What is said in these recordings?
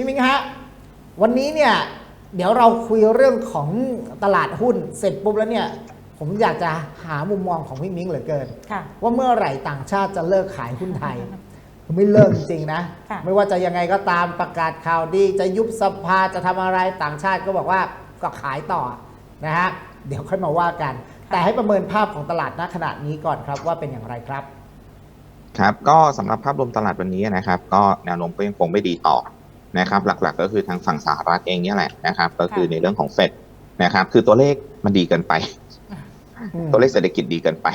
พี่มิงฮะ วันนี้เนี่ย เดี๋ยวเราคุยเรื่องของตลาดหุ้นเสร็จปุ๊บแล้วเนี่ย ผมอยากจะหามุมมองของพี่มิงเหลือเกิน ค่ะ ว่าเมื่อไหร่ต่างชาติจะเลิกขายหุ้นไทย ไม่เลิกจริงๆนะ ค่ะ ไม่ว่าจะยังไงก็ตามประกาศข่าวดีจะยุบสภาจะทำอะไรต่างชาติก็บอกว่าก็ขายต่อนะฮะเดี๋ยวค่อยมาว่ากัน แต่ให้ประเมินภาพของตลาดณขณะนี้ก่อนครับว่าเป็นอย่างไรครับ ครับก็สำหรับภาพรวมตลาดวันนี้นะครับ ก็แนวโน้มก็ยังคงไม่ดีต่อ นะครับหลักๆ ก็คือทางฝั่งสหรัฐเองเนี่ยแหละนะครับ ก็คือในเรื่องของเฟดนะครับ คือตัวเลขมันดีเกินไป ตัวเลขเศรษฐกิจดีเกินไป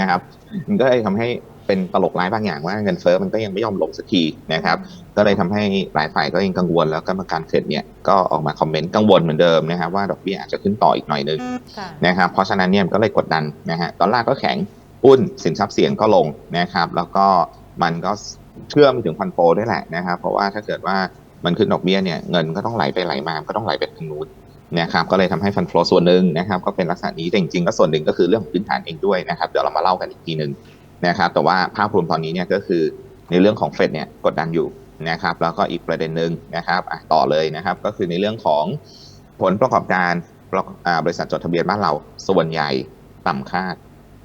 นะครับ มันก็เลยทำให้เป็นตลกร้ายบางอย่างว่าเงินเฟ้อมันก็ยังไม่ยอมลงสักทีนะครับ ก็เลยทำให้หลายฝ่ายก็ยังกังวลแล้วกรรมการเฟดเนี่ยก็ออกมาคอมเมนต์กังวลเหมือนเดิมนะครับว่าดอกเบี้ยอาจจะขึ้นต่ออีกหน่อยนึงค่ะนะครับเพราะฉะนั้นเนี่ยมันก็เลยกดดันนะฮะดอลลาร์ก็แข็งหุ้นสินทรัพย์เสี่ยงก็ลงนะครับ แล้วก็มันก็เชื่อมไปถึงฟันโฟด้วยแหละนะครับ เพราะว่าถ้าเกิดว่า มันขึ้นดอกเบี้ยเนี่ยเงินก็ต้องไหลไปไหลมาก็ต้องไหลไปทางนู้นนะครับก็เลยทำให้ฟันโฟส่วนหนึ่งนะครับก็เป็นลักษณะนี้แต่จริงๆก็ส่วนหนึ่งก็คือเรื่องของพื้นฐานเองด้วยนะครับเดี๋ยวเรามาเล่ากันอีกทีหนึ่งนะครับแต่ว่าภาพรวมตอนนี้เนี่ยก็คือในเรื่องของเฟดเนี่ยกดดันอยู่นะครับแล้วก็อีกประเด็นหนึ่งนะครับอะต่อเลยนะครับก็คือในเรื่องของผลประกอบการประกอบอ่าบริษัทจดทะเบียนบ้านเราส่วนใหญ่ต่ำคาด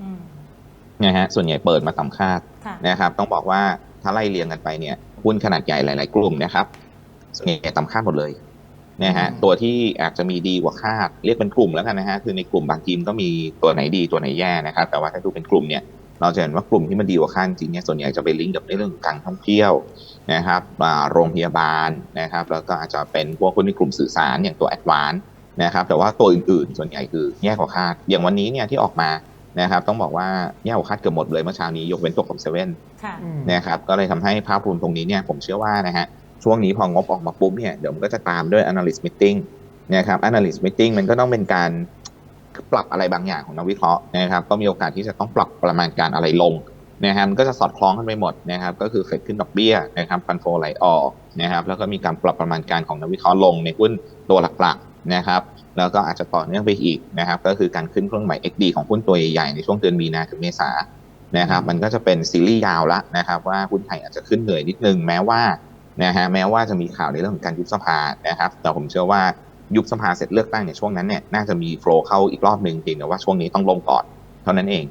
อืมนะฮะส่วนใหญ่เปิดมาต่ำคาดค่ะนะครับต้องบอกว่าถ้าไล่เรียงกันไปเนี่ยหุ้นขนาดใหญ่หลาย ๆ กลุ่มนะครับ ส่วนใหญ่ต่ำคาดหมดเลยนะฮะอืมตัวที่อาจจะมีดีกว่าคาดเรียกเป็นกลุ่มแล้วกันนะฮะคือในกลุ่มบางทีมก็มีตัวไหนดีตัวไหนแย่นะครับ แต่ว่าถ้าดูเป็นกลุ่มเนี่ยเราจะเห็นว่ากลุ่มที่มันดีกว่าคาดจริงเนี่ยส่วนใหญ่จะไปลิงก์กับในเรื่องของการท่องเที่ยวนะครับอ่าโรงพยาบาลนะครับแล้วก็อาจจะเป็นพวกคนในกลุ่มสื่อสารอย่างตัวแอดวานนะครับแต่ว่าตัวอื่นๆ ส่วนใหญ่คือแย่กว่าคาด อย่างวันนี้เนี่ยที่ออกมานะครับต้องบอกว่าแย่กว่าคาดเกือบหมดเลยเมื่อเช้านี้ยกเว้นตัวของเซเว่นค่ะอืมนะครับก็เลยทำให้ภาพรวมตรงนี้เนี่ยผมเชื่อว่านะฮะ ช่วงนี้พองบออกมาปุ๊บเนี่ยเดี๋ยวมันก็จะตามด้วย analyst meeting นะครับ analyst meeting มันก็ต้องเป็นการปรับอะไรบางอย่างของนักวิเคราะห์นะครับ ก็มีโอกาสที่จะต้องปรับประมาณการอะไรลงนะฮะมันก็จะสอดคล้องกันไปหมดนะครับ ก็คือเฟดขึ้นดอกเบี้ยนะครับฟันโฟไหลออกนะครับแล้วก็มีการปรับประมาณการของนักวิเคราะห์ลงในหุ้นตัวหลักๆนะครับ แล้วก็อาจจะต่อเนื่องไปอีกนะครับ ก็คือการขึ้นเครื่องหมาย XD ของหุ้นตัวใหญ่ๆในช่วงเดือนมีนาถึงเมษานะครับ มันก็จะเป็นซีรีส์ยาวละนะครับ ว่าหุ้นไทยอาจจะขึ้นเหนื่อยนิดนึงแม้ว่า นะฮะแม้ว่าจะมีข่าวในเรื่องของการยุบสภานะครับ แต่ผมเชื่อว่ายุบสภาเสร็จเลือกตั้งในช่วงนั้นเนี่ยน่าจะมีโฟล์เข้าอีกรอบหนึ่งจริงแต่ว่าช่วงนี้ต้องลงก่อนเท่านั้นเอง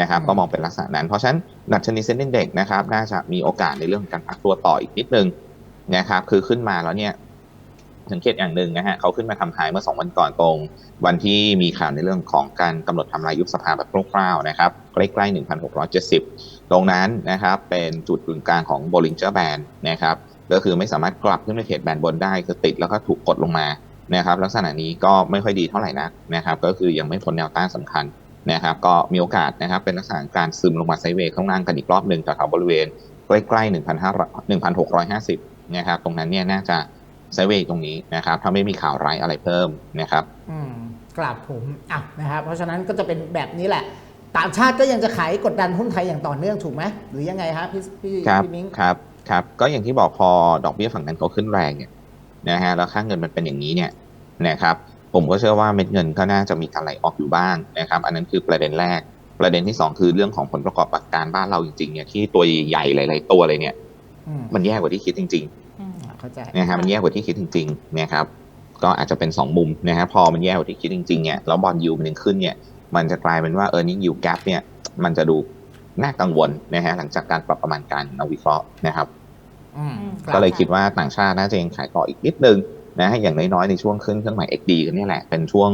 นะครับก็มองเป็นลักษณะนั้น เพราะฉะนั้นดัชนีเซ็นดิ้งเด็กนะครับน่าจะมีโอกาสในเรื่องของการพักตัวต่ออีกนิดนึงนะครับคือขึ้นมาแล้วเนี่ยสังเกตอย่างหนึ่งนะฮะเขาขึ้นมาทำหายเมื่อสองวันก่อนตรง วันที่มีข่าวในเรื่องของการกำหนดทำลายยุบสภาแบบคร่าวๆนะครับใกล้ๆ 1,670 ตรงนั้นนะครับเป็นจุดกึ่งกลางของ Bollinger Band นะครับ ก็คือไม่สามารถกลับขึ้นไปเขตแบนบนได้คือติดแล้วก็ถูกกดลงมานะครับลักษณะนี้ก็ไม่ค่อยดีเท่าไหร่นักนะครับก็คือยังไม่พ้นแนวต้านสำคัญนะครับก็มีโอกาสนะครับเป็นลักษณะการซึมลงมาไซด์เวย์ข้างล่างกันอีกรอบหนึ่งแถวๆบริเวณใกล้ๆ1,500 1,650นะครับตรงนั้นเนี่ยน่าจะไซด์เวย์ตรงนี้นะครับถ้าไม่มีข่าวร้ายอะไรเพิ่มนะครับอืมกราบผมอะนะครับเพราะฉะนั้นก็จะเป็นแบบนี้แหละต่างชาติก็ยังจะขายกดดันหุ้นไทยอย่างต่อเนื่องถูกไหมหรือยังไงฮะพี่พี่ครับพี่มิ้งครับ ครับก็อย่างที่บอกพอดอกเบี้ยฝั่งนั้นเขาขึ้นแรงเนี่ยนะฮะแล้วค่าเงินมันเป็นอย่างนี้เนี่ยนะครับผมก็เชื่อว่าเม็ดเงินก็น่าจะมีการไหลออกอยู่บ้างนะครับอันนั้นคือประเด็นแรก ประเด็นที่สองคือเรื่องของผลประกอบการบ้านเราจริงๆเนี่ยที่ตัวใหญ่ๆหลายๆตัวเลยเนี่ยอืมมันแย่กว่าที่คิดจริงอืมอะเข้าใจๆนะฮะมันแย่กว่าที่คิดจริงๆนะครับก็อาจจะเป็นสองมุมนะฮะพอมันแย่กว่าที่คิดจริงๆเนี่ยแล้วบอลยูมันยังขึ้นเนี่ยมันจะกลายเป็นว่าเออร์เน็งยูแกรเนี่ยมันจะดูน่ากังวลนะฮะหลังจากการปรับประมาณการนักวิเคราะห์นะครับอืมครับ ก็เลยคิดว่าต่างชาติน่าจะยังขายต่ออีกนิดนึงนะฮะอย่างน้อยๆในช่วงขึ้นเครื่องหมาย XD กันเนี่ยแหละ เป็นช่วง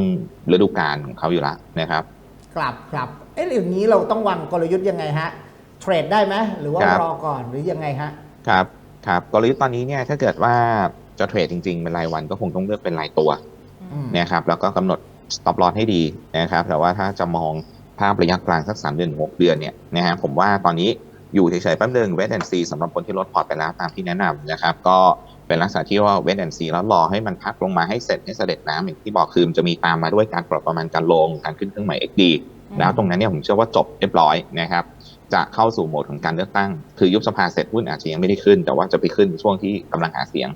ฤดูกาลของเขาอยู่แล้วนะครับกลับกลับเอ๊ะอย่างนี้เราต้องวางกลยุทธ์ยังไงฮะเทรดได้ไหมหรือว่าครับรอก่อนหรือยังไงฮะครับครับกลยุทธ์ตอนนี้เนี่ยถ้าเกิดว่าจะเทรดจริงๆ เป็นรายวันก็คงต้องเลือกเป็นรายตัวอืมนะครับแล้วก็กำหนด stop loss ให้ดีนะครับแต่ว่าถ้าจะมองภาพระยะกลางสัก 3 เดือนถึง6เดือนเนี่ยนะฮะผมว่าตอนนี้ อยู่เฉยๆแป๊บนึงเวทแอนซีสำหรับคนที่ลดพอร์ตไปแล้วตามที่แนะนำนะครับก็เป็นลักษณะที่ว่าเวทแอนซีแล้วรอให้มันพักลงมาให้เสร็จให้เสด็จน้ำอย่างที่บอกคือจะมีตามมาด้วยการปรับประมาณการลงการขึ้นเครื่องหมาย XD แล้วตรงนั้นเนี่ยผมเชื่อว่าจบเรียบร้อยนะครับจะเข้าสู่โหมดของการเลือกตั้ง คือยุบสภาเสร็จหุ้นอาจจะยังไม่ได้ขึ้น แต่ว่าจะไปขึ้นช่วงที่กำลังหาเสียง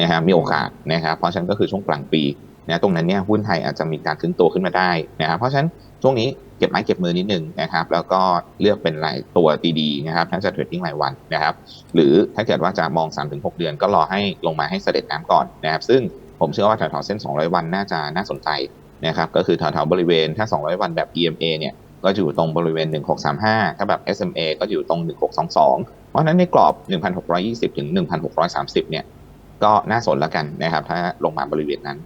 นะฮะมีโอกาสนะครับเพราะฉะนั้นก็คือช่วงกลางปีนะตรงนั้นเนี่ยหุ้นไทยอาจจะมีการขึ้นตัวขึ้นมาได้นะครับเพราะฉะนั้น ช่วงนี้เก็บไม้เก็บมือนิดนึงนะครับ แล้วก็เลือกเป็นรายตัวดีๆนะครับถ้าจะเทรดดิ้งรายวันนะครับ หรือถ้าเกิดว่าจะมอง 3-6 เดือนก็รอให้ลงมาให้เสด็จน้ำก่อนนะครับ ซึ่งผมเชื่อว่าแถวๆเส้น 200 วันน่าจะน่าสนใจนะครับ ก็คือแถวๆบริเวณถ้า 200 วันแบบ EMA เนี่ยก็อยู่ตรงบริเวณ 1635 ถ้าแบบ SMA ก็อยู่ตรง 1622 เพราะฉะนั้นในกรอบ 1,620 ถึง 1,630 เนี่ย ก็น่าสนแล้วกันนะครับ ถ้าลงมาบริเวณนั้น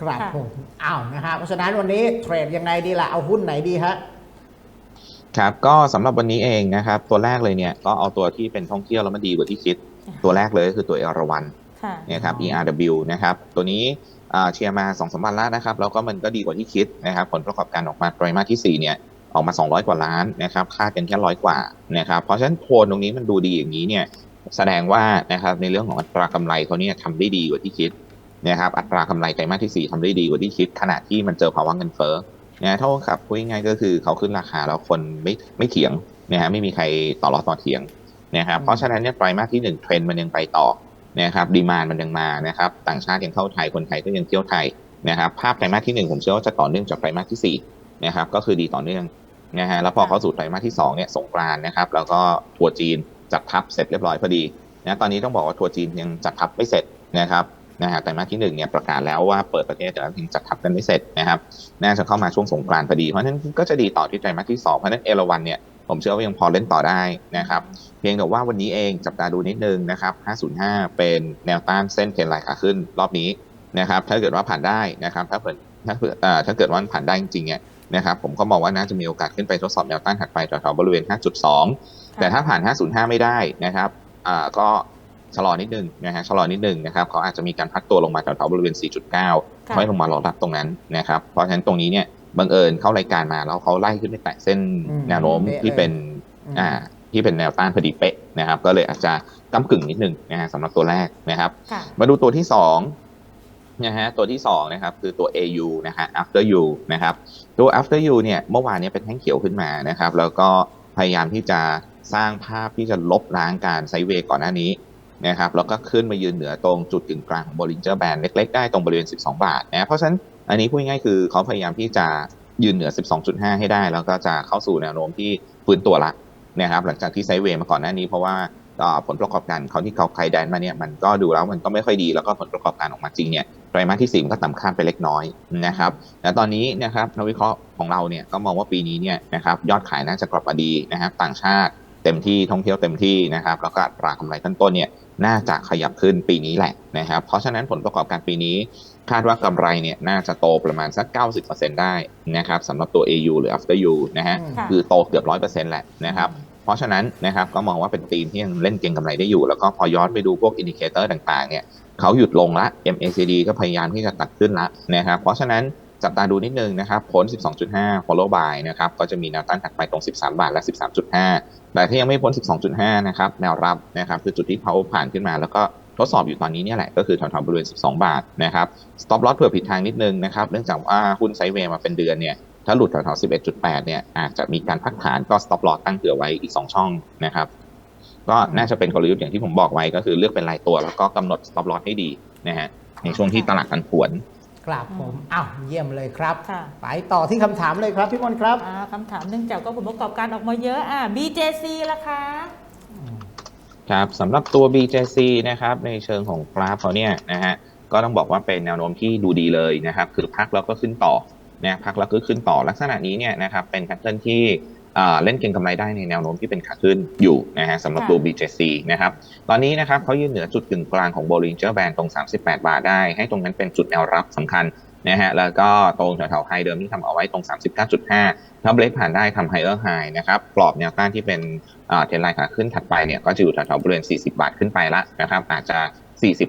ครับค่ะผมอ้าวนะฮะเพราะฉะนั้นวันนี้เทรดยังไงดีล่ะเอาหุ้นไหนดีฮะครับก็สำหรับวันนี้เองนะครับตัวแรกเลยเนี่ยก็เอาตัวที่เป็นท่องเที่ยวแล้วมันดีกว่าที่คิด ตัวแรกเลยก็คือตัวเอราวันค่ะเนี่ยครับอ๋อ ERW นะครับตัวนี้อ่าเชียร์มา2องสามวันแล้วนะครับแล้วก็มันก็ดีกว่าที่คิดนะครับผลประกอบการออกมาไตรมาสที่4เนี่ยออกมา 200 กว่าล้านนะครับคาดกันแค่ร้อยกว่านะครับเพราะฉะนั้นโทนตรงนี้มันดูดีอย่างนี้เนี่ยแสดงว่านะครับในเรื่องของอัตรากำไรเขาเนี่ยทำได้ดีกว่าที่คิด นะครับอัตรากำไรไตรมาสที่ 4ทำได้ดีกว่าที่คิดขณะที่มันเจอภาวะเงินเฟ้อนะเท่ากับพูดง่ายๆก็คือเขาขึ้นราคาแล้วคนไม่ไม่เถียงนะฮะไม่มีใครต่อรอต่อเถียงนะครับเพราะฉะนั้นเนี่ยไตรมาสที่หนึ่งเทรนด์มันยังไปต่อนะครับดีมานมันยังมานะครับต่างชาติยังเข้าไทยคนไทยก็ยังเที่ยวไทยนะครับภาพไตรมาสที่หนึ่งผมเชื่อว่าจะต่อเนื่องจากไตรมาสที่สี่นะครับก็คือดีต่อเนื่องนะฮะแล้วพอเข้าสู่ไตรมาสที่สองเนี่ยสงกรานนะครับแล้วก็ทัวร์จีนจัดทัพเสร็จเรียบร้อยพอดีนะตอนนี้ต้องบอกว่าทัวร์จีนยังจัดทัพไม่เสร็จนะครับ นะฮะไตรมาสที่หนึ่งเนี่ยประกาศแล้วว่าเปิดประเทศแต่ยังจัดทัพกันไม่เสร็จนะครับน่าจะเข้ามาช่วงสงกรานต์พอดีเพราะฉะนั้นก็จะดีต่อที่ไตรมาสที่สองเพราะฉะนั้นเอราวันเนี่ยผมเชื่อว่ายังพอเล่นต่อได้นะครับ เพียงแต่ว่าวันนี้เองจับตาดูนิดนึงนะครับ 505 เป็นแนวต้านเส้นเทรนไลน์ขาขึ้นรอบนี้นะครับ ถ้าเกิดว่าผ่านได้นะครับ ถ้าเกิดถ้าเกิดถ้าเกิดว่าผ่านได้จริงๆเนี่ยนะครับ ผมก็มองว่าน่าจะมีโอกาสขึ้นไปทดสอบแนวต้านถัดไปแถวๆบริเวณ 5.2 แต่ถ้าผ่าน 505 ไม่ได้นะครับอ่าก็ ชะลอนิดนึงนะฮะชะลอนิดนึงนะครับเขาอาจจะมีการพักตัวลงมาแถวๆบริเวณ 4.9ค่อยลงมารอรับตรงนั้นนะครับเพราะฉะนั้นตรงนี้เนี่ยบังเอิญเข้ารายการมาแล้วเขาไล่ขึ้นไปแตะเส้นอืมแนวโน้มเป๊ะที่เป็นอืมอ่าที่เป็นแนวต้านพอดีเป๊ะนะครับ ก็เลยอาจจะก้ากึ่งนิดนึงนะฮะสำหรับตัวแรกนะครับค่ะมาดูตัวที่สองนะฮะตัวที่สองนะครับคือตัว AU นะฮะ after you นะครับตัว after you เนี่ยเมื่อวานเนี้เป็นแท่งเขียวขึ้นมานะครับ แล้วก็พยายามที่จะสร้างภาพที่จะลบล้างการไซด์เวย์ก่อนหน้านี้ นะครับแล้วก็ขึ้นมายืนเหนือตรงจุดกึ่งกลางของ Bollinger Band เล็กๆได้ตรงบริเวณ 12 บาทนะเพราะฉะนั้นอันนี้พูดง่ายคือเขาพยายามที่จะยืนเหนือ 12.5 ให้ได้ แล้วก็จะเข้าสู่แนวโน้มที่ฟื้นตัวละนะครับหลังจากที่ไซด์เวย์มาก่อนหน้านี้เพราะว่าผลประกอบการเขาที่เขาไกด์แดนมาเนี่ยมันก็ดูแล้วมันก็ไม่ค่อยดีแล้วก็ผลประกอบการออกมาจริงเนี่ยไตรมาสที่สี่มันก็ต่ำคาดไปเล็กน้อยนะครับแต่ตอนนี้นะครับนักวิเคราะห์ของเราเนี่ยก็มองว่าปีนี้เนี่ยนะครับยอดขายน่าจะกลับมาดีนะครับต่างชาติเต็มที่ท่องเที่ยวเต็มที่นะครับแล้วก็อัตรากำไรขั้นต้นเนี่ย น่าจะขยับขึ้นปีนี้แหละนะครับ เพราะฉะนั้นผลประกอบการปีนี้คาดว่ากำไรเนี่ยน่าจะโตประมาณสัก 90%ได้นะครับสำหรับตัว AU หรือ After You นะฮะอืมค่ะคือโตเกือบ 100%แหละนะครับเพราะฉะนั้นนะครับก็มองว่าเป็นธีมที่ยังเล่นเก็งกำไรได้อยู่ แล้วก็พอย้อนไปดูพวกอินดิเคเตอร์ต่างๆเนี่ยเขาหยุดลงละ MACD ก็พยายามที่จะตัดขึ้นละนะครับเพราะฉะนั้น จับตาดูนิดนึงนะครับพ้น12.5 follow by นะครับก็จะมีแนวต้านถัดไปตรง 13 บาทและ 13.5 แต่ถ้ายังไม่พ้น 12.5 นะครับแนวรับนะครับคือจุดที่เขาผ่านขึ้นมา แล้วก็ทดสอบอยู่ตอนนี้เนี่ยแหละก็คือแถวๆบริเวณ 12 บาทนะครับ stop loss เผื่อผิดทางนิดนึงนะครับเนื่องจากว่าหุ้นไซเวย์มาเป็นเดือนเนี่ยถ้าหลุดแถวๆ11.8 เนี่ยอาจจะมีการพักฐานก็ stop loss ตั้งเผื่อไว้อีก 2 ช่องนะครับก็น่าจะเป็นกลยุทธ์อย่างที่ผมบอกไว้ก็คือเลือกเป็นรายตัว แล้วก็กำหนด stop loss ให้ดีนะฮะในช่วงที่ตลาดผันผวน ครับผมอ้าวเยี่ยมเลยครับ ค่ะ ไปต่อที่คำถามเลยครับพี่มนต์ครับ อ่าคำถามเนื่องจากก็ผลประกอบการออกมาเยอะอะ BJC ละคะ ครับสำหรับตัว BJC นะครับในเชิงของกราฟเขาเนี่ยนะฮะก็ต้องบอกว่าเป็นแนวโน้มที่ดูดีเลยนะครับ คือพักแล้วก็ขึ้นต่อนะพักแล้วก็ขึ้นต่อลักษณะนี้เนี่ยนะครับเป็นแพทเทิร์นที่อ่า เล่นเก็งกำไรได้ในแนวโน้มที่เป็นขาขึ้นอยู่นะฮะสำหรับตัวค่ะ BJC นะครับ ตอนนี้นะครับเขายืนเหนือจุดกึ่งกลางของ Bollinger Band ตรง 38 บาทได้ ให้ตรงนั้นเป็นจุดแนวรับสำคัญนะฮะ แล้วก็ตรงแถวๆไฮเดิมที่ทำเอาไว้ตรง 39.5 ถ้าเบรกผ่านได้ทำ higher high นะครับ กรอบแนวต้านที่เป็นเทรนไลน์ขาขึ้นถัดไปเนี่ยก็จะอยู่แถวๆบริเวณ 40 บาทขึ้นไปละนะครับ อาจจะ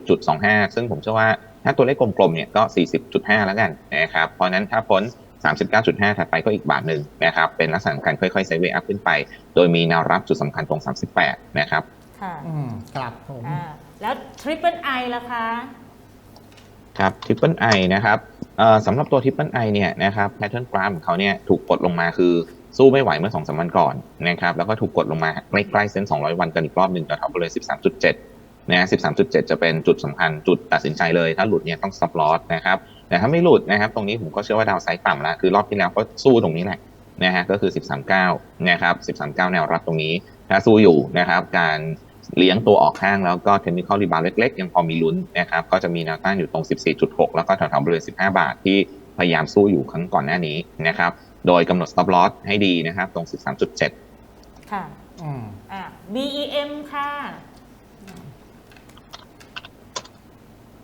40.25 ซึ่งผมเชื่อว่าถ้าตัวเลขกลมๆเนี่ยก็ 40.5 แล้วกันนะครับ เพราะฉะนั้นถ้าพ้น 39.5 ถัดไปก็อีกบาทหนึ่งนะครับ เป็นลักษณะของการค่อยๆไซด์เวย์อัพขึ้นไป โดยมีแนวรับจุดสำคัญตรง 38 นะครับ ค่ะอืมครับผมอ่าแล้ว Triple I ละคะ ครับ Triple I นะครับเอ่อสำหรับตัว Triple I เนี่ยนะครับแพทเทิร์นกราฟของเขาเนี่ยถูกกดลงมาคือสู้ไม่ไหวเมื่อ2อสวันก่อนนะครับ แล้วก็ถูกกดลงมาใกล้ๆเส้น 200 วันกันอีกรอบหนึ่งแถวๆบริเวณ13.7นะ13.7 จะเป็นจุดสำคัญจุดตัดสินใจเลย ถ้าหลุดเนี่ยต้อง stop loss นะครับ แต่ถ้าไม่หลุดนะครับ ตรงนี้ผมก็เชื่อว่าดาวไซด์ต่ำแล้วคือรอบที่แล้วก็สู้ตรงนี้แหละนะฮะก็คือ 13.9นะครับ13.9 แนวรับตรงนี้ถ้าสู้อยู่นะครับการเลี้ยงตัวออกข้างแล้วก็เทคนิคอลรีบาวเล็กๆ ยังพอมีลุ้นนะครับก็จะมีแนวต้านอยู่ตรง 14.6 แล้วก็แถวๆบริเวณ 15 บาทที่พยายามสู้อยู่ครั้งก่อนหน้านี้นะครับโดยกำหนด stop loss ให้ดีนะครับตรง 13.7 ค่ะ อืมอ่า BEM ค่ะ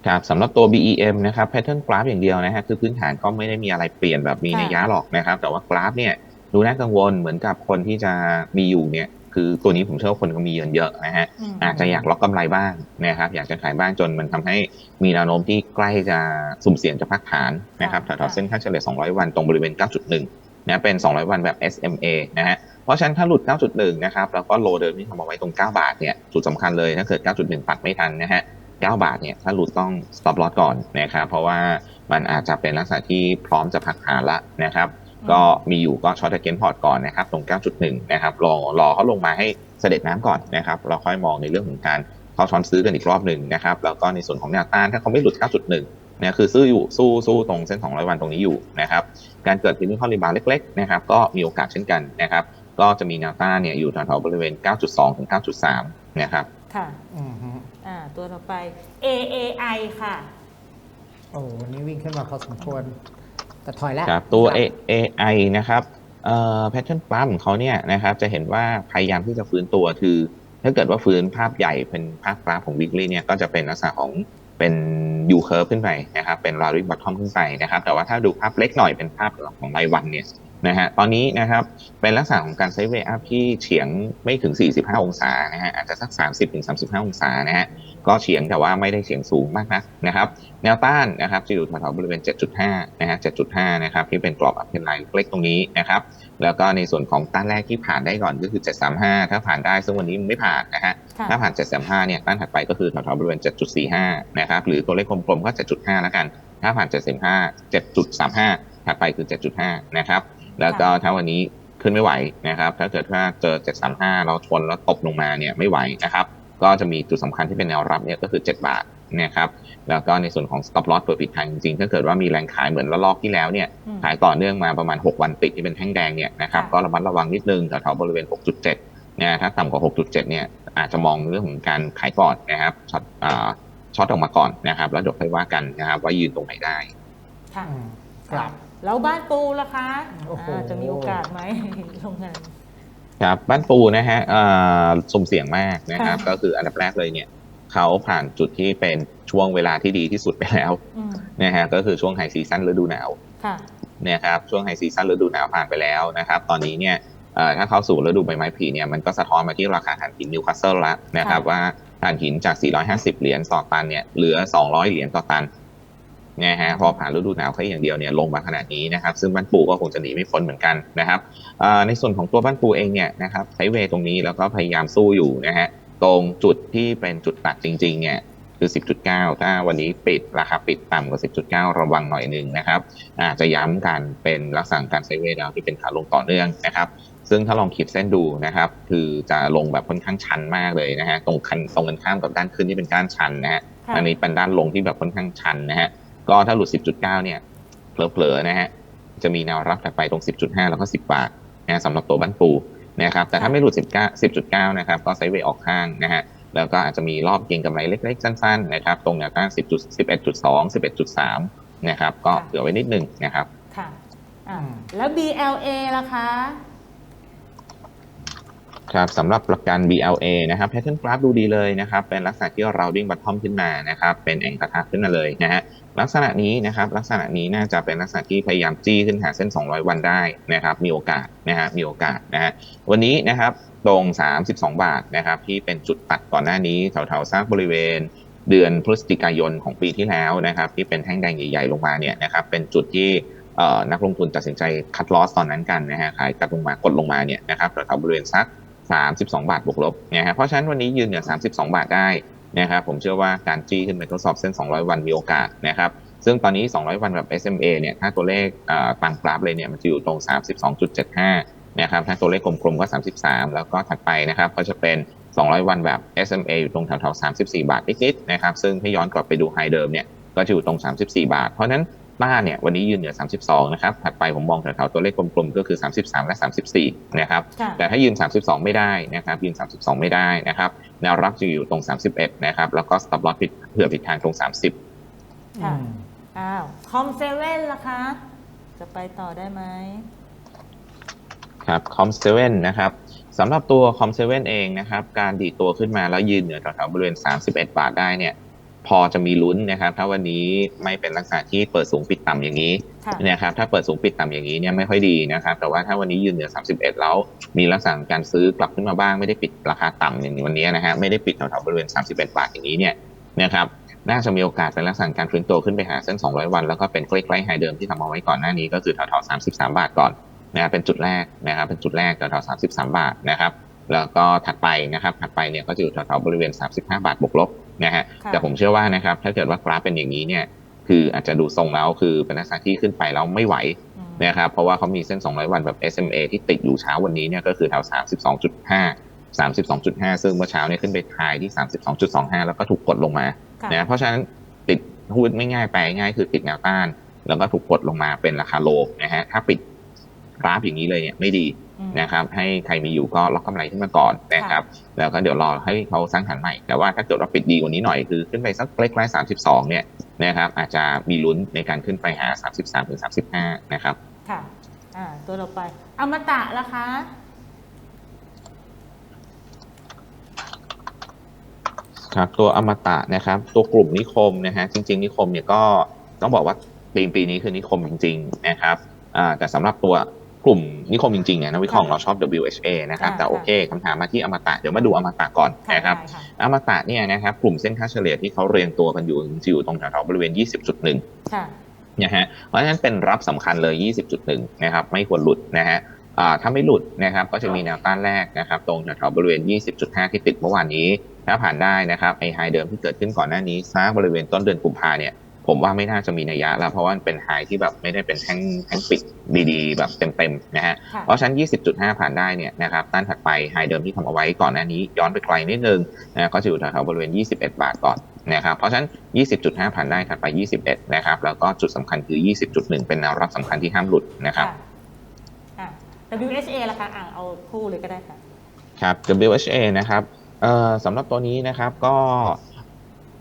ครับสำหรับตัว BEM นะครับ pattern graph อย่างเดียวนะฮะคือพื้นฐานก็ไม่ได้มีอะไรเปลี่ยนแบบมีค่ะนัยยะหรอกนะครับ แต่ว่ากราฟเนี่ยดูน่ากังวลเหมือนกับคนที่จะมีอยู่เนี่ยคือตัวนี้ผมเชื่อว่าคนก็มีเงินเยอะนะฮะอืมอาจจะอยากล็อกกำไรบ้างนะครับอยากจะขายบ้างจนมันทำให้มีแนวโน้มที่ใกล้จะสุ่มเสี่ยงจะพักฐานนะครับแถวๆเส้นค่าเฉลี่ย 200 วันตรงบริเวณ 9.1นะเป็น 200 วันแบบ SMA นะฮะเพราะฉะนั้นถ้าหลุด 9.1 นะครับแล้วก็โลเดิมที่ทำเอาไว้ตรง 9 บาทเนี่ยจุดสำคัญเลยถ้าเกิด 9.1 ปัดไม่ทันนะฮะ 9 บาทเนี่ยถ้าหลุดต้อง stop loss ก่อนนะครับเพราะว่ามันอาจจะเป็นลักษณะที่พร้อมจะพักฐานละนะครับ ก็มีอยู่ก็ช็อตเกนพอร์ตก่อนนะครับตรง 9.1 นะครับรอรอเขาลงมาให้เสด็จน้ำก่อนนะครับเราค่อยมองในเรื่องของการเข้าช้อนซื้อกันอีกรอบหนึ่งนะครับแล้วก็ในส่วนของแนวต้านถ้าเขาไม่หลุด 9.1เนี่ยคือซื้ออยู่สู้สู้ตรงเส้น 200 วันตรงนี้อยู่นะครับการเกิดทินข้อรีบาวเล็กๆนะครับก็มีโอกาสเช่นกันนะครับก็จะมีแนวต้านเนี่ยอยู่แถวๆบริเวณ 9.2 ถึง 9.3 นะครับค่ะ อืมฮึอ่าตัวต่อไป AAI ค่ะ โอ้วันนี้วิ่งขึ้นมาพอสมควร แต่ถอยแล้วครับตัวครับ A- AI นะครับเอ่อ pattern ปั๊มของเขาเนี่ยนะครับจะเห็นว่าพยายามที่จะฟื้นตัวคือ ถ้าเกิดว่าฟื้นภาพใหญ่เป็นภาพกราฟของ weekly เนี่ยก็จะเป็นลักษณะของเป็น U curve ขึ้นไปนะครับเป็น rally bottom ขึ้นไปนะครับแต่ว่าถ้าดูภาพเล็กหน่อยเป็นภาพของรายวันเนี่ย นะฮะตอนนี้นะครับเป็นลักษณะของการไซด์เวย์อัพที่เฉียงไม่ถึง 45 องศานะฮะอาจจะสัก 30-35 องศานะฮะก็เฉียงแต่ว่าไม่ได้เฉียงสูงมากนะนะครับแนวต้านนะครับจะอยู่แถวๆบริเวณ 7.5 นะฮะ 7.5 นะครับที่เป็นกรอบอัพเทนไลน์เล็กตรงนี้นะครับแล้วก็ในส่วนของต้านแรกที่ผ่านได้ก่อนก็คือ 735 ถ้าผ่านได้ซึ่งวันนี้มันไม่ผ่านนะฮะค่ะถ้าผ่าน 735 เนี่ยต้านถัดไปก็คือแถวๆบริเวณ 7.45 นะครับหรือตัวเลขกลมๆก็ 7.5 แล้วกัน ถ้าผ่าน7.5 7.35 ถัดไปคือ 7.5 นะครับ แล้วก็ถ้าวันนี้ขึ้นไม่ไหวนะครับ ถ้าเกิดว่าเจอ 735 เราชนแล้วตบลงมาเนี่ยไม่ไหวนะครับ ก็จะมีจุดสำคัญที่เป็นแนวรับเนี่ยก็คือ 7 บาทนะครับ แล้วก็ในส่วนของ stop loss เปิดปิดทางจริงๆ ถ้าเกิดว่ามีแรงขายเหมือนระลอกที่แล้วเนี่ยอืมขายต่อเนื่องมาประมาณ 6 วันติดที่เป็นแท่งแดงเนี่ยนะครับค่ะก็ระมัดระวังนิดนึงแถวๆบริเวณ 6.7นะถ้าต่ำกว่า 6.7 เนี่ยอาจจะมองเรื่องของการขายก่อนนะครับช็อตอ่าช็อตออกมาก่อนนะครับ แล้วเดี๋ยวค่อยว่ากันนะครับว่ายืนตรงไหนได้ ค่ะอืมครับ แล้วบ้านปูล่ะคะโอ้โหาจะมีโอกาสไหมลงงาน ครับบ้านปูนะฮะเอ่อสุ่มเสี่ยงมากนะครับ ค่ะ ก็คืออันดับแรกเลยเนี่ยเขาผ่านจุดที่เป็นช่วงเวลาที่ดีที่สุดไปแล้วอืมนะฮะก็คือช่วงไฮซีซั่นฤดูหนาวค่ะเนี่ยครับช่วงไฮซีซั่นฤดูหนาวผ่านไปแล้วนะครับ ตอนนี้เนี่ยเอ่อถ้าเข้าสู่ฤดูใบไม้ผลิเนี่ยมันก็สะท้อนมาที่ราคาถ่านหินนิวคาสเซิลละนะครับค่ะ ว่าถ่านหินจาก 450 เหรียญต่อตันเนี่ยเหลือ 200 เหรียญต่อตัน นะฮะพอผ่านฤดูหนาวแค่อย่างเดียวเนี่ยลงมาขนาดนี้นะครับซึ่งบ้านปูก็คงจะหนีไม่พ้นเหมือนกันนะครับเอ่อในส่วนของตัวบ้านปูเองเนี่ยนะครับใช้เวย์ตรงนี้แล้วก็พยายามสู้อยู่นะฮะตรงจุดที่เป็นจุดตัดจริงๆเนี่ยคือ 10.9 ถ้าวันนี้ปิดราคาปิดต่ำกว่า 10.9 ระวังหน่อยหนึ่งนะครับอาจจะย้ำกันเป็นลักษณะการไซด์เวย์ดาวที่เป็นขาลงต่อเนื่องนะครับซึ่งถ้าลองขีดเส้นดูนะครับ คือจะลงแบบค่อนข้างชันมากเลยนะฮะตรงคันตรงกันข้ามกับด้านขึ้นที่เป็นด้านชันนะฮะค่ะอันนี้เป็นด้านลงที่แบบค่อนข้างชันนะฮะ ก็ถ้าหลุด 10.9 เนี่ยเผลอๆนะฮะจะมีแนวรับถัดไปตรง 10.5 แล้วก็ 10 บาทนะสำหรับตัวบ้านปูนะครับแต่ถ้าไม่หลุด 19 10.9 นะครับก็ไซด์เวย์ออกข้างนะฮะแล้วก็อาจจะมีรอบเก็งกำไรเล็กๆ สั้นๆนะครับตรงแนวต้าน10 11.2 11.3 นะครับก็เผื่อไว้นิดนึงนะครับค่ะอ่าอืมแล้ว BLA ล่ะคะ ครับสำหรับประกัน BLA นะครับ Pattern Graph ดูดีเลยนะครับ เป็นลักษณะที่เราดิ้งบัตทอมขึ้นมานะครับ เป็นแองกระทะขึ้นมาเลยนะฮะลักษณะนี้นะครับลักษณะนี้น่าจะเป็นลักษณะที่พยายามจี้ขึ้นหาเส้น 200 วันได้นะครับมีโอกาสนะฮะมีโอกาสนะฮะวันนี้นะครับตรง 32 บาทนะครับที่เป็นจุดตัดก่อนหน้านี้แถวๆซากบริเวณเดือนพฤศจิกายนของปีที่แล้วนะครับที่เป็นแท่งแดงใหญ่ๆลงมาเนี่ยนะครับเป็นจุดที่เอ่อนักลงทุนตัดสินใจคัดลอสตอนนั้นกันนะฮะขายกัดลงมากดลงมาเนี่ยนะครับแถวๆบริเวณสัก 32 บาทบวกลบเนะฮะเพราะฉะนั้นวันนี้ยืนเหนือ 32 บาทได้นะครับผมเชื่อว่าการจี้ขึ้นไปทดสอบเส้น 200 วันมีโอกาสนะครับซึ่งตอนนี้ 200 วันแบบ SMA เนี่ยถ้าตัวเลขเอ่อตามกราฟเลยเนี่ยมันจะอยู่ตรง 32.75นะครับถ้าตัวเลขกลมๆก็ 33 แล้วก็ถัดไปนะครับก็จะเป็น 200 วันแบบ SMA อยู่ตรงแถวๆ34 บาทนิดๆนะครับซึ่งถ้าย้อนกลับไปดูไฮเดิมเนี่ยก็จะอยู่ตรง 34 บาท เพราะฉะนั้น ต้านเนี่ยวันนี้ยืนเหนือ 32 นะครับ ถัดไปผมมองแถวๆตัวเลขกลมๆ ก็คือ 33 และ 34 นะครับค่ะแต่ถ้ายืน 32 ไม่ได้นะครับ ยืน 32 ไม่ได้นะครับ แนวรับจะอยู่ตรง 31 นะครับ แล้วก็ stop loss ผิดเผื่อผิดทางตรง 30ค่ะอืมอ้าวคอมเซเว่นล่ะคะ จะไปต่อได้ไหมครับคอมเซเว่นนะครับสำหรับตัวคอมเซเว่นเองนะครับ การดีดตัวขึ้นมาแล้วยืนเหนือแถวๆบริเวณ 31 บาทได้เนี่ย พอจะมีลุ้นนะครับ ถ้าวันนี้ไม่เป็นลักษณะที่เปิดสูงปิดต่ำอย่างนี้ค่ะนะครับ ถ้าเปิดสูงปิดต่ำอย่างนี้เนี่ยไม่ค่อยดีนะครับ แต่ว่าถ้าวันนี้ยืนเหนือ 31 แล้วมีลักษณะของการซื้อกลับขึ้นมาบ้างไม่ได้ปิดราคาต่ำอย่างวันนี้นะฮะไม่ได้ปิดแถวๆบริเวณ 31 บาทอย่างนี้เนี่ยนะครับน่าจะมีโอกาสเป็นลักษณะการฟื้นตัวขึ้นไปหาเส้น 200 วัน แล้วก็เป็นใกล้ๆไฮเดิมที่ทำเอาไว้ก่อนหน้านี้ก็คือแถวๆ33 บาทก่อนนะครับเป็นจุดแรกนะครับเป็นจุดแรกแถวๆ33 บาทนะครับ แล้วก็ถัดไปนะครับถัดไปเนี่ยก็จะอยู่แถวๆบริเวณ 35 บาทบวกลบนะฮะค่ะแต่ผมเชื่อว่านะครับถ้าเกิดว่ากราฟเป็นอย่างนี้เนี่ยคืออาจจะดูทรงแล้วคือเป็นลักษณะที่ขึ้นไปแล้วไม่ไหวอืมนะครับเพราะว่าเขามีเส้น 200 วันแบบ SMA ที่ติดอยู่เช้าวันนี้เนี่ยก็คือแถว 32.5 32.5 ซึ่งเมื่อเช้าเนี่ยขึ้นไปทายที่ 32.25 แล้วก็ถูกกดลงมาค่ะนะเพราะฉะนั้นติดพูดไม่ง่ายไปง่ายคือติดแนวต้าน แล้วก็ถูกกดลงมาเป็นราคาโลนะฮะถ้าปิดกราฟอย่างนี้เลยเนี่ยไม่ดีอืม นะครับให้ใครมีอยู่ก็ล็อกกำไรขึ้นมาก่อนนะครับแล้วก็เดี๋ยวรอให้เขาสร้างฐานใหม่ แต่ว่าถ้าเกิดว่าปิดดีกว่านี้หน่อยคือขึ้นไปสักใกล้ๆ32เนี่ยนะครับอาจจะมีลุ้นในการขึ้นไปหา33ถึง35นะครับค่ะอ่าตัวต่อไปอมตะล่ะคะครับตัวอมตะนะครับ ตัวกลุ่มนิคมนะฮะจริง ๆ นิคมเนี่ยก็ต้องบอกว่าปีปีนี้คือนิคมจริง ๆ นะครับอ่าแต่สำหรับตัว กลุ่มนิคมจริงๆเนี่ยนักวิเคราะห์ของเราชอบ WHA นะครับค่ะแต่โอเคคำถามมาที่อมตะเดี๋ยวมาดูอมตะก่อนค่ะนะครับได้ค่ะอมตะเนี่ยนะครับกลุ่มเส้นค่าเฉลี่ยที่เขาเรียงตัวกันอยู่จะอยู่ตรงแถวๆบริเวณ 20.1ค่ะนะฮะเพราะฉะนั้นเป็นรับสำคัญเลย 20.1 นะครับไม่ควรหลุดนะฮะอ่าถ้าไม่หลุดนะครับก็จะมีแนวต้านแรกนะครับตรงแถวๆบริเวณ 20.5 ที่ติดเมื่อวานนี้ ถ้าผ่านได้นะครับไอไฮเดิมที่เกิดขึ้นก่อนหน้านี้ซักบริเวณต้นเดือนกุมภาเนี่ย ผมว่าไม่น่าจะมีนัยยะแล้วเพราะว่ามันเป็นไฮที่แบบไม่ได้เป็นแท่งแท่งปิดดีๆ แบบเต็มๆนะฮะค่ะเพราะฉะนั้น 20.5 ผ่านได้เนี่ยนะครับต้านถัดไปไฮเดิมที่ทำเอาไว้ก่อนหน้านี้ย้อนไปไกลนิดนึงนะก็จะอยู่แถวๆบริเวณ 21 บาทก่อนนะครับเพราะฉะนั้น 20.5 ผ่านได้ถัดไป 21 นะครับแล้วก็จุดสำคัญคือ 20.1 เป็นแนวรับสำคัญที่ห้ามหลุดนะครับค่ะอะ WHA ล่ะคะอ่างเอาคู่เลยก็ได้ค่ะครับ WHA นะครับเอ่อสำหรับตัวนี้นะครับก็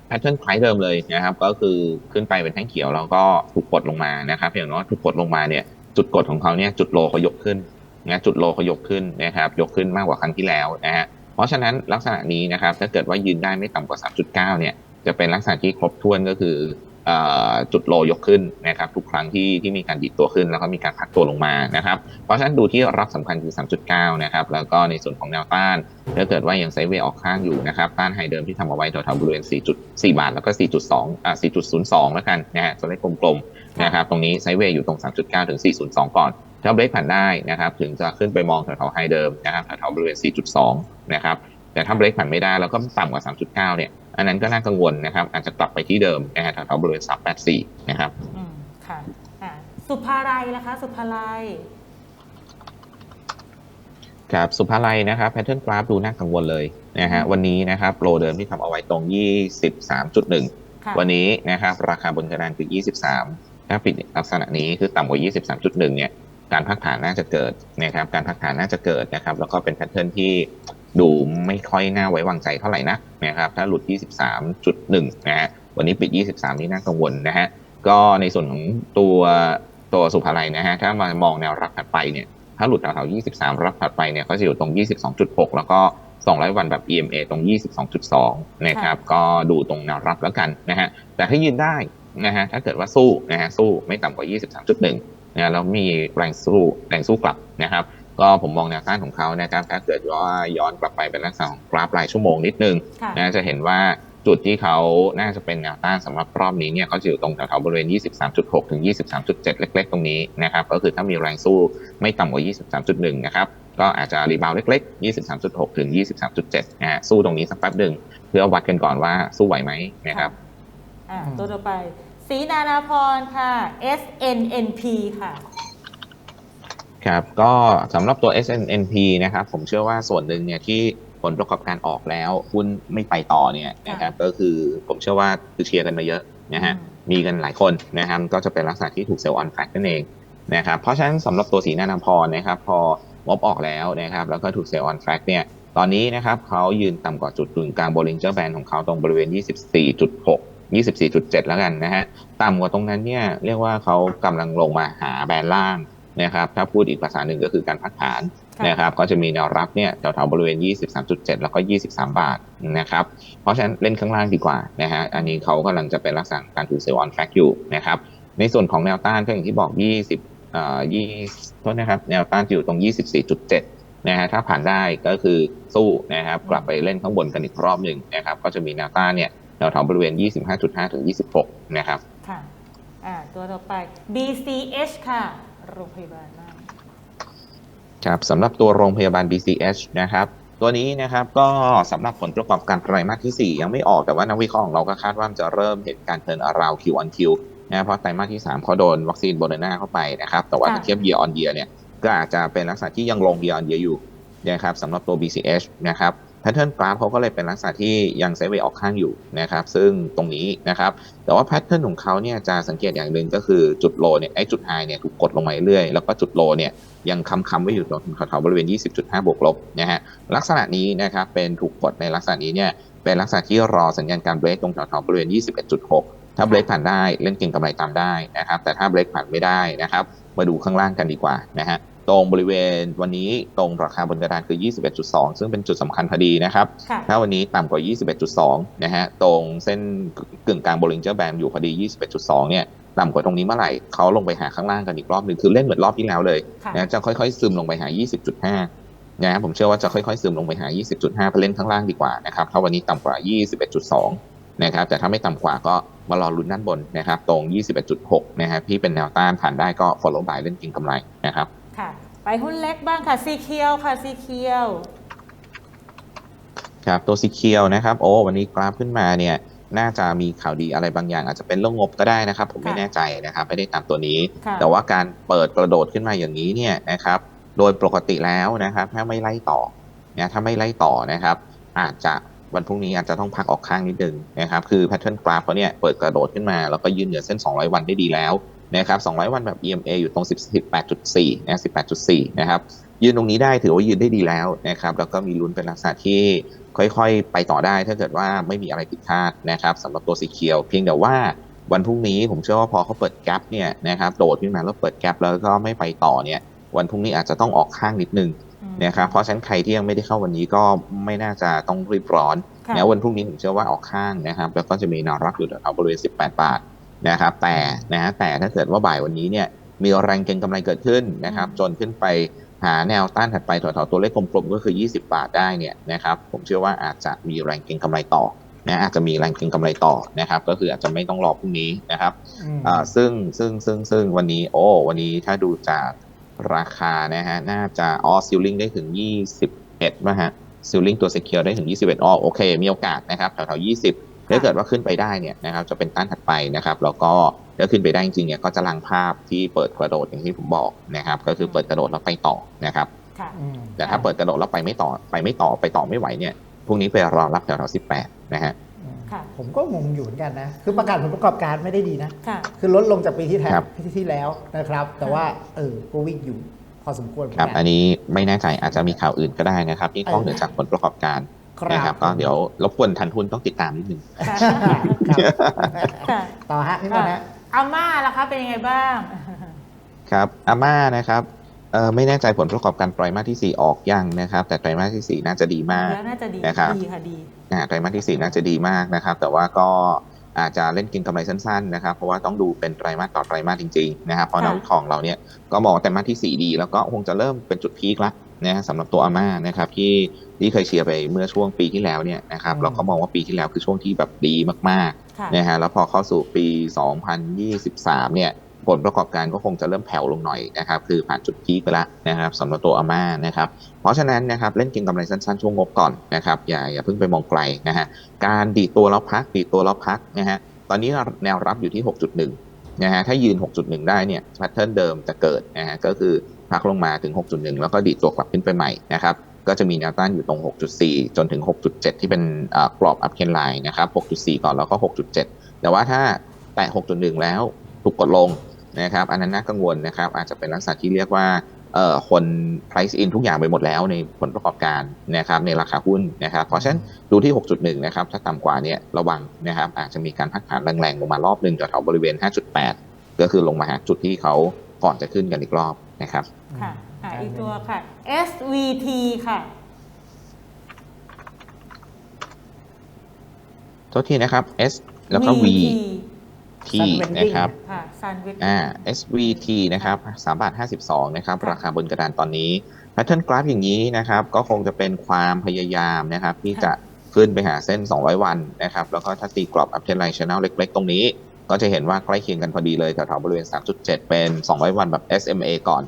แพทเทิร์นคล้ายเดิมเลยนะครับ ก็คือขึ้นไปเป็นแท่งเขียวแล้วก็ถูกกดลงมานะครับเพียงน้อยถูกกดลงมาเนี่ยจุดกดของเขาเนี่ยจุดโลเขายกขึ้นนะจุดโลเขายกขึ้นนะครับ ยกขึ้นมากกว่าครั้งที่แล้วนะฮะเพราะฉะนั้นลักษณะนี้นะครับถ้าเกิดว่ายืนได้ไม่ต่ำกว่า 3.9 เนี่ยจะเป็นลักษณะที่ครบถ้วนก็คือ จุดโลยกขึ้นนะครับทุกครั้งที่ที่มีการดิดตัวขึ้น แล้วก็มีการพักตัวลงมานะครับเพราะฉะนั้นดูที่รับสำคัญคือ 3.9 นะครับแล้วก็ในส่วนของแนวต้านถ้าเกิดว่ายังไซด์เวย์ออกข้างอยู่นะครับต้านไฮเดิมที่ทำเอาไว้แถวๆบริเวณ 4.4 บาท แล้วก็ 4.2อ่า4.02 แล้วกันนะฮะตัวเลขกลมๆนะครับตรงนี้ไซด์เวย์อยู่ตรง 3.9 ถึง 4.02 ก่อนถ้าเบรกผ่านได้นะครับถึงจะขึ้นไปมองแถวๆไฮเดิมนะครับแถวๆบริเวณ 4.2 นะครับแต่ถ้าเบรกผ่านไม่ได้แล้วก็ต่ำกว่า 3.9 เนี่ย อันนั้นก็น่ากังวลนะครับ อาจจะกลับไปที่เดิมนะฮะแถวๆบริเวณ384 นะครับอืมค่ะอะสุภาลัยล่ะคะ สุภาลัย ครับสุภาลัยนะครับแพทเทิร์นกราฟดูน่ากังวลเลยนะฮะวันนี้นะครับโลเดิมที่ทำเอาไว้ตรง 23.1ค่ะวันนี้นะครับราคาบนกระดานคือ 23 ถ้าปิดลักษณะนี้คือต่ำกว่า 23.1 เนี่ย การพักฐานน่าจะเกิดนะครับการพักฐานน่าจะเกิดนะครับแล้วก็เป็นแพทเทิร์นที่ดูไม่ค่อยน่าไว้วางใจเท่าไหร่นักนะครับถ้าหลุด 23.1 นะฮะวันนี้ปิด 23 นี่น่ากังวลนะฮะก็ในส่วนของตัวตัวสุภาลัยนะฮะถ้ามามองแนวรับถัดไปเนี่ยถ้าหลุดแถวๆ23 รับถัดไปเนี่ยก็จะอยู่ตรง 22.6 แล้วก็ 200 วันแบบ EMA ตรง 22.2 นะครับก็ดูตรงแนวรับแล้วกันนะฮะแต่ถ้ายืนได้นะฮะถ้าเกิดว่าสู้นะฮะสู้ไม่ต่ำกว่า 23.1 นะแล้วมีแรงสู้แรงสู้กลับนะครับ ก็ผมมองแนวต้านของเขานะครับถ้าเกิดว่าย้อนกลับไปเป็นลักษณะของกราฟรายชั่วโมงนิดนึงค่ะนะจะเห็นว่าจุดที่เขาน่าจะเป็นแนวต้านสำหรับรอบนี้เนี่ยเขาจะอยู่ตรงแถวๆบริเวณ 23.6 ถึง 23.7 เล็ก ๆ ตรงนี้นะครับก็คือถ้ามีแรงสู้ไม่ต่ำกว่า 23.1 นะครับก็อาจจะรีบาวด์เล็ก ๆ 23.6 ถึง 23.7นะฮะสู้ตรงนี้สักแป๊บหนึ่งเพื่อวัดกันก่อนว่าสู้ไหวไหมนะครับ อะอืมตัวต่อไป สีนานาพรค่ะ SNNP ค่ะ ครับ ก็สำหรับตัว SNNP นะครับ ผมเชื่อว่าส่วนหนึ่งเนี่ยที่ผลประกอบการออกแล้วหุ้นไม่ไปต่อเนี่ยนะครับก็คือผมเชื่อว่าคือเชียร์กันมาเยอะนะฮะอืมมีกันหลายคนนะครับก็จะเป็นลักษณะที่ถูกเซลล์ออนแฟกนั่นเองนะครับเพราะฉะนั้นสำหรับตัวสีหน้านำพรนะครับพองบออกแล้วนะครับแล้วก็ถูกเซลล์ออนแฟกเนี่ยตอนนี้นะครับเขายืนต่ำกว่าจุดกึ่งกลาง Bollinger Band ของเขาตรงบริเวณ 24.6 24.7 แล้วกันนะฮะ ต่ำกว่าตรงนั้นเนี่ยเรียกว่าเขากำลังลงมาหาแบนล่างนะครับ ถ้าพูดอีกภาษาหนึ่งก็คือการพักฐานค่ะนะครับ ก็จะมีแนวรับเนี่ยแถวๆบริเวณ 23.7 แล้วก็ 23 บาทนะครับ เพราะฉะนั้นเล่นข้างล่างดีกว่านะฮะ อันนี้เขากำลังจะเป็นลักษณะการถือเซลล์ออนแฟกอยู่นะครับ ในส่วนของแนวต้านก็อย่างที่บอก 20เอ่อ20โทษนะครับ แนวต้านจะอยู่ตรง 24.7นะฮะถ้าผ่านได้ก็คือสู้นะครับกลับไปเล่นข้างบนกันอีกรอบหนึ่งนะครับก็จะมีแนวต้านเนี่ยแถวๆบริเวณ 25.5 ถึง 26 นะครับ ค่ะอ่าตัวต่อไป BCH ค่ะ โรงพยาบาลบ้างครับสำหรับตัวโรงพยาบาล BCH นะครับตัวนี้นะครับก็สำหรับผลประกอบการไตรมาสที่ 4 ยังไม่ออกแต่ว่านักวิเคราะห์ของเราก็คาดว่ามันจะเริ่มเห็นการเทิร์นอราว Q on Q นะเพราะไตรมาสที่ 3เขาโดนวัคซีนโบเดนาเข้าไปนะครับแต่ว่าค่ะถ้าเทียบ year on year เนี่ยก็อาจจะเป็นลักษณะที่ยังลง year on year อยู่นะครับสำหรับตัว BCH นะครับ แพทเทิร์นกราฟเขาก็เลยเป็นลักษณะที่ยังไซด์เวย์ออกข้างอยู่นะครับซึ่งตรงนี้นะครับแต่ว่าแพทเทิร์นของเขาเนี่ยจะสังเกตอย่างหนึ่งก็คือจุดโลเนี่ยไอ้จุดไฮเนี่ยถูกกดลงมาเรื่อยแล้วก็จุดโลเนี่ยยังค้ำไว้อยู่ตรงแถวๆบริเวณ 20.5 บวกลบนะฮะลักษณะนี้นะครับเป็นถูกกดในลักษณะนี้เนี่ยเป็นลักษณะที่รอสัญญาณการเบรกตรงแถวๆบริเวณ 21.6 ถ้าเบรกผ่านได้เล่นเก็งกำไรตามได้นะครับแต่ถ้าเบรกผ่านไม่ได้นะครับมาดูข้างล่างกันดีกว่านะฮะ ตรงบริเวณวันนี้ตรงราคาบนกระดานคือ 21.2 ซึ่งเป็นจุดสำคัญพอดีนะครับค่ะถ้าวันนี้ต่ำกว่า 21.2 นะฮะ ตรงเส้นกึ่งกลาง Bollinger Band อยู่พอดี 21.2 เนี่ยต่ำกว่าตรงนี้เมื่อไหร่เขาลงไปหาข้างล่างกันอีกรอบหนึ่งคือเล่นเหมือนรอบที่แล้วเลยค่ะนะจะค่อยๆ ซึมลงไปหา 20.5นะฮะผมเชื่อว่าจะค่อยๆ ซึมลงไปหา 20.5ไปเล่นข้างล่างดีกว่านะครับถ้าวันนี้ต่ำกว่า 21.2 นะครับแต่ถ้าไม่ต่ำกว่าก็มารอลุ้นด้านบนนะครับตรง 21.6 นะฮะที่เป็นแนวต้านผ่านได้ก็ follow by เล่นกินกำไรนะครับค่ะ ไปหุ้นเล็กบ้างค่ะซีเคียวค่ะซีเคียวครับตัวสีเขียวนะครับโอ้วันนี้กราฟขึ้นมาเนี่ยน่าจะมีข่าวดีอะไรบางอย่าง อาจจะเป็นเรื่องงบก็ได้นะครับ ผมไม่ค่ะแน่ใจนะครับไม่ได้ตามตัวนี้ค่ะแต่ว่าการเปิดกระโดดขึ้นมาอย่างนี้เนี่ยนะครับโดยปกติแล้วนะครับถ้าไม่ไล่ต่อนะถ้าไม่ไล่ต่อนะครับ อาจจะวันพรุ่งนี้อาจจะต้องพักออกข้างนิดนึงนะครับคือแพทเทิร์นกราฟเขาเนี่ยเปิดกระโดดขึ้นมาแล้วก็ยืนเหนือเส้น 200 วันได้ดีแล้ว นะครับ200 วันแบบ EMA อยู่ตรง 18.4 นะ 18.4 นะครับ ยืนตรงนี้ได้ถือว่ายืนได้ดีแล้วนะครับ แล้วก็มีลุ้นเป็นลักษณะที่ค่อยๆ ไปต่อได้ถ้าเกิดว่าไม่มีอะไรผิดพลาดนะครับสำหรับตัวสีเขียว เพียงแต่ว่าวันพรุ่งนี้ผมเชื่อว่าพอเขาเปิดแกลบเนี่ยนะครับโดดขึ้นมาแล้วเปิดแกลบแล้วก็ไม่ไปต่อเนี่ย วันพรุ่งนี้อาจจะต้องออกข้างนิดนึงอืมนะครับเพราะฉะนั้นใครที่ยังไม่ได้เข้าวันนี้ก็ไม่น่าจะต้องรีบร้อนค่ะนะวันพรุ่งนี้ผมเชื่อว่าออกข้างนะครับ แล้วก็จะมีแนวรับอยู่แถวๆบริเวณ 18 บาท นะครับแต่นะฮะแต่ถ้าเกิดว่าบ่ายวันนี้เนี่ยมีแรงเก็งกำไรเกิดขึ้นนะครับจนขึ้นไปหาแนวต้านถัดไปแถวๆตัวเลขกลมๆก็คือ 20 บาทได้เนี่ยนะครับผมเชื่อว่าอาจจะมีแรงเก็งกำไรต่อนะอาจจะมีแรงเก็งกำไรต่อนะครับก็คืออาจจะไม่ต้องรอพรุ่งนี้นะครับอืมอ่าซึ่งซึ่งซึ่งซึ่งวันนี้โอ้วันนี้ถ้าดูจากราคานะฮะน่าจะอ๋อซิลลิงได้ถึง 21นะฮะซิลลิงตัว Secure ได้ถึง 21อ๋อโอเค มีโอกาสนะครับแถวๆ20 ถ้าเกิดว่าขึ้นไปได้เนี่ยนะครับจะเป็นต้านถัดไปนะครับแล้วก็ถ้าขึ้นไปได้จริงๆเนี่ยก็จะลังภาพที่เปิดกระโดดอย่างที่ผมบอกนะครับก็คือเปิดกระโดดแล้วไปต่อนะครับค่ะอืมแต่ถ้าเปิดกระโดดแล้วไปไม่ต่อไปไม่ต่อไปต่อไม่ไหวเนี่ยพรุ่งนี้ไปรอรับแถวๆ18นะฮะอืมค่ะผมก็งงอยู่เหมือนกันนะ คือประกาศผลประกอบการไม่ได้ดีนะค่ะคือลดลงจากปีที่แท้ครับปีที่แล้วนะครับ แต่ว่าเออก็วิ่งอยู่พอสมควรเหมือนครับกัอันนี้ไม่แน่ใจอาจจะมีข่าวอื่นก็ได้นะครับที่นอกเหนือจากผลประกอบการครับ นะครับก็เดี๋ยวรบกวนทันทุนต้องติดตามนิดนึงค่ะครับค่ะต่อฮะพี่บอลฮะอาม่าล่ะคะเป็นยังไงบ้าง ครับอาม่านะครับเออไม่แน่ใจผลประกอบการไตรมาสที่ 4 ออกยังนะครับ แต่ไตรมาสที่ 4 น่าจะดีมากแล้วน่าจะดีนะครับดีค่ะดีนะฮะไตรมาสที่ 4 น่าจะดีมากนะครับ แต่ว่าก็อาจจะเล่นกินกำไรสั้นๆนะครับ เพราะว่าต้องดูเป็นไตรมาสต่อไตรมาสจริงๆนะครับเพราะนักวิเคราะห์ของเราเนี่ยก็มองว่าไตรมาสที่ 4 ดี แล้วก็คงจะเริ่มเป็นจุดพีคละ นะฮะสำหรับตัวอาม่านะครับที่ที่เคยเชียร์ไปเมื่อช่วงปีที่แล้วเนี่ยนะครับอืมเราก็มองว่าปีที่แล้วคือช่วงที่แบบดีมากๆค่ะนะฮะแล้วพอเข้าสู่ปี 2023 เนี่ยผลประกอบการก็คงจะเริ่มแผ่วลงหน่อยนะครับคือผ่านจุดพีคไปแล้วนะครับสำหรับตัวอาม่านะครับเพราะฉะนั้นนะครับเล่นเก็งกำไรสั้นๆ ช่วงงบก่อนนะครับอย่าอย่าเพิ่งไปมองไกลนะฮะการดีดตัวแล้วพักดีดตัวแล้วพักนะฮะตอนนี้แนวรับอยู่ที่ 6.1นะฮะถ้ายืน 6.1 ได้เนี่ยแพทเทิร์นเดิมจะเกิดนะฮะก็คือ พักลงมาถึง 6.1 แล้วก็ดีดตัวกลับขึ้นไปใหม่นะครับก็จะมีแนวต้านอยู่ตรง 6.4 จนถึง 6.7 ที่เป็นกรอบอัพเคนไลน์นะครับ 6.4 ก่อนแล้วก็ 6.7 แต่ว่าถ้าแตะ 6.1 แล้วถูกกดลงนะครับอันนั้นน่ากังวลนะครับ อาจจะเป็นลักษณะที่เรียกว่าคน price in ทุกอย่างไปหมดแล้วในผลประกอบการนะครับในราคาหุ้นนะครับเพราะฉะนั้นดูที่ 6.1 นะครับ ถ้าต่ำกว่านี้ระวังนะครับ อาจจะมีการพักฐานแรงๆ ลงมารอบหนึ่งแถวๆบริเวณ 5.8 ก็คือลงมาหาจุดที่เขาก่อนจะขึ้นกันอีกรอบ นะครับ ค่ะอะ อีกตัวค่ะ SVT ค่ะ โทษทีนะครับ S แล้วก็ V T นะครับ ค่ะซันเวทอ่า SVT นะครับ3บาท52 นะครับ ราคาบนกระดานตอนนี้แพทเทิร์นกราฟอย่างนี้นะครับ ก็คงจะเป็นความพยายามนะครับ ที่จะขึ้นไปหาเส้น 200 วันนะครับ แล้วก็ถ้าตีกรอบ uptrend line channel เล็ก ๆ ตรงนี้ ก็จะเห็นว่าใกล้เคียงกันพอดีเลยแถวๆบริเวณ 3.7 เป็น 200 วันแบบ SMA ก่อน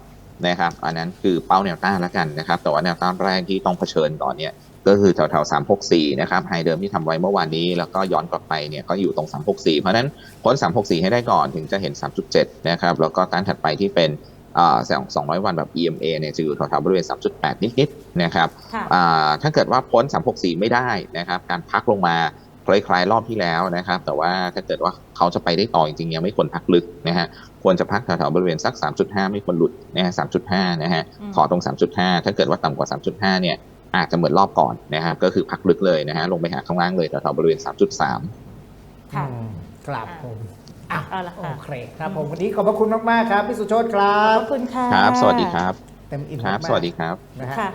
นะครับ อันนั้นคือเป้าแนวต้านแล้วกันนะครับ แต่ว่าแนวต้านแรกที่ต้องเผชิญก่อนเนี่ยก็คือแถวๆ 364 นะครับ ไฮเดิมที่ทำไว้เมื่อวานนี้ แล้วก็ย้อนกลับไปเนี่ยก็อยู่ตรง 364 เพราะฉะนั้นพ้น 364 ให้ได้ก่อนถึงจะเห็น 3.7 นะครับ แล้วก็ต้านถัดไปที่เป็นอ่า200วันแบบ EMA เนี่ยจะอยู่แถวๆบริเวณ 3.8 นิดๆ นะครับค่ะอ่าถ้าเกิดว่าพ้น 364 ไม่ได้นะครับ การพักลงมา คล้ายๆรอบที่แล้วนะครับ แต่ว่าถ้าเกิดว่าเขาจะไปได้ต่อจริงๆยังไม่ควรพักลึกนะฮะควรจะพักแถวๆบริเวณสัก 3.5 ไม่ควรหลุดนะฮะ3.5 นะฮะอืมขอตรง 3.5 ถ้าเกิดว่าต่ำกว่า 3.5 เนี่ยอาจจะเหมือนรอบก่อนนะครับก็คือพักลึกเลยนะฮะลงไปหาข้างล่างเลยแถวๆบริเวณ 3.3 ค่ะอืมครับผมอะเอาละค่ะโอเคครับผมวันนี้ขอบพระคุณมากๆครับพี่สุโชตครัขบอบคุณค่ะครับ สวัสดีครับเต็มอิ่มครับมากๆสวัสดีครับนะฮะค่ะ